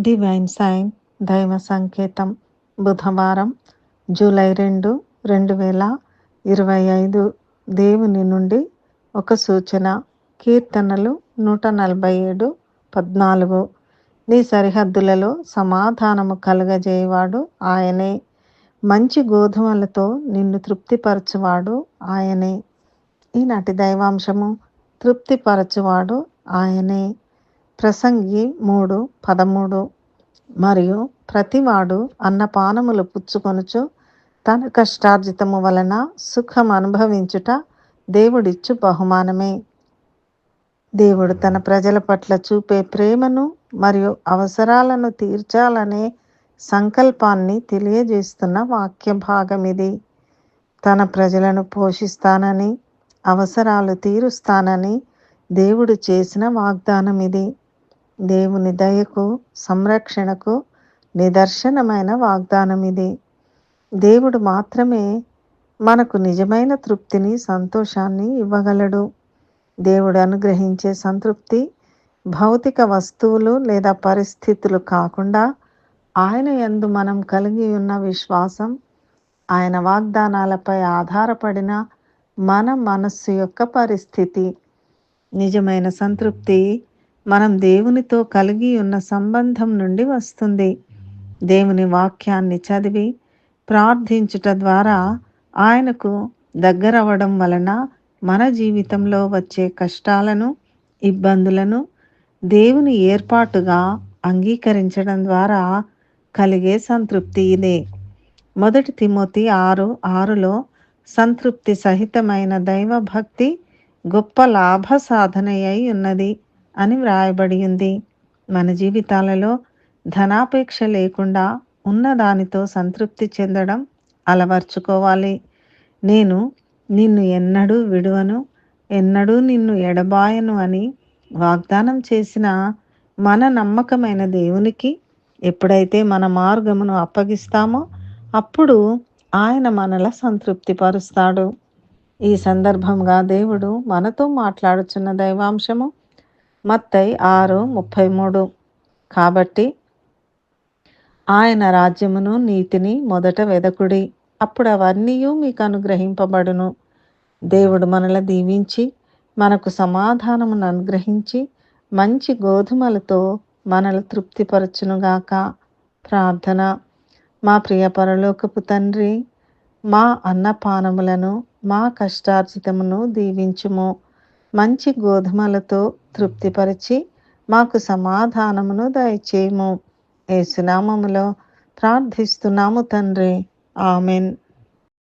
Divine sign దైవ సంకేతం బుధవారం జూలై రెండు రెండు వేల ఇరవై ఐదు. దేవుని నుండి ఒక సూచన కీర్తనలు నూట నలభై ఏడు పద్నాలుగు. నీ సరిహద్దులలో సమాధానము కలుగజేయవాడు ఆయనే. మంచి గోధుమలతో నిన్ను తృప్తిపరచువాడు ఆయనే. ఈనాటి దైవాంశము తృప్తిపరచువాడు ఆయనే. ప్రసంగి మూడు పదమూడు. మరియు ప్రతివాడు అన్నపానములు పుచ్చుకొనుచు తన కష్టార్జితము వలన సుఖం అనుభవించుట దేవుడిచ్చు బహుమానమే. దేవుడు తన ప్రజల పట్ల చూపే ప్రేమను మరియు అవసరాలను తీర్చాలనే సంకల్పాన్ని తెలియజేస్తున్న వాక్య భాగం ఇది. తన ప్రజలను పోషిస్తానని అవసరాలు తీరుస్తానని దేవుడు చేసిన వాగ్దానం ఇది. దేవుని దయకు సంరక్షణకు నిదర్శనమైన వాగ్దానం ఇది. దేవుడు మాత్రమే మనకు నిజమైన తృప్తిని సంతోషాన్ని ఇవ్వగలడు. దేవుడు అనుగ్రహించే సంతృప్తి భౌతిక వస్తువులు లేదా పరిస్థితులు కాకుండా ఆయన యందు మనం కలిగి ఉన్న విశ్వాసం ఆయన వాగ్దానాలపై ఆధారపడిన మన మనస్సు యొక్క పరిస్థితి. నిజమైన సంతృప్తి మనం దేవునితో కలిగి ఉన్న సంబంధం నుండి వస్తుంది. దేవుని వాక్యాన్ని చదివి ప్రార్థించుట ద్వారా ఆయనకు దగ్గరవ్వడం వలన మన జీవితంలో వచ్చే కష్టాలను ఇబ్బందులను దేవుని ఏర్పాటుగా అంగీకరించడం ద్వారా కలిగే సంతృప్తి ఇదే. మొదటి తిమోతి ఆరు ఆరులో సంతృప్తి సహితమైన దైవభక్తి గొప్ప లాభ సాధనయ్యి ఉన్నది. అని వ్రాయబడి ఉంది మన జీవితాలలో ధనాపేక్ష లేకుండా ఉన్నదానితో సంతృప్తి చెందడం అలవర్చుకోవాలి. నేను నిన్ను ఎన్నడూ విడువను ఎన్నడూ నిన్ను ఎడబాయను అని వాగ్దానం చేసిన మన నమ్మకమైన దేవునికి ఎప్పుడైతే మన మార్గమును అప్పగిస్తామో అప్పుడు ఆయన మనల సంతృప్తి పరుస్తాడు ఈ సందర్భంగా దేవుడు మనతో మాట్లాడుచున్న దైవాంశము మత్తై ఆరు ముప్పై మూడు. కాబట్టి ఆయన రాజ్యమును నీతిని మొదట వెదకుడి. అప్పుడు అవన్నీ మీకు అనుగ్రహింపబడును. దేవుడు మనల దీవించి మనకు సమాధానమును అనుగ్రహించి మంచి గోధుమలతో మనల్ని తృప్తిపరచునుగాక. ప్రార్థన. మా ప్రియ పరలోకపు తండ్రి మా అన్నపానములను మా కష్టార్జితమును దీవించుము. మంచి గోధుమలతో తృప్తిపరిచి మాకు సమాధానమును దయచేయము. ఏసునామములో ప్రార్థిస్తున్నాము తండ్రి. ఆమెన్.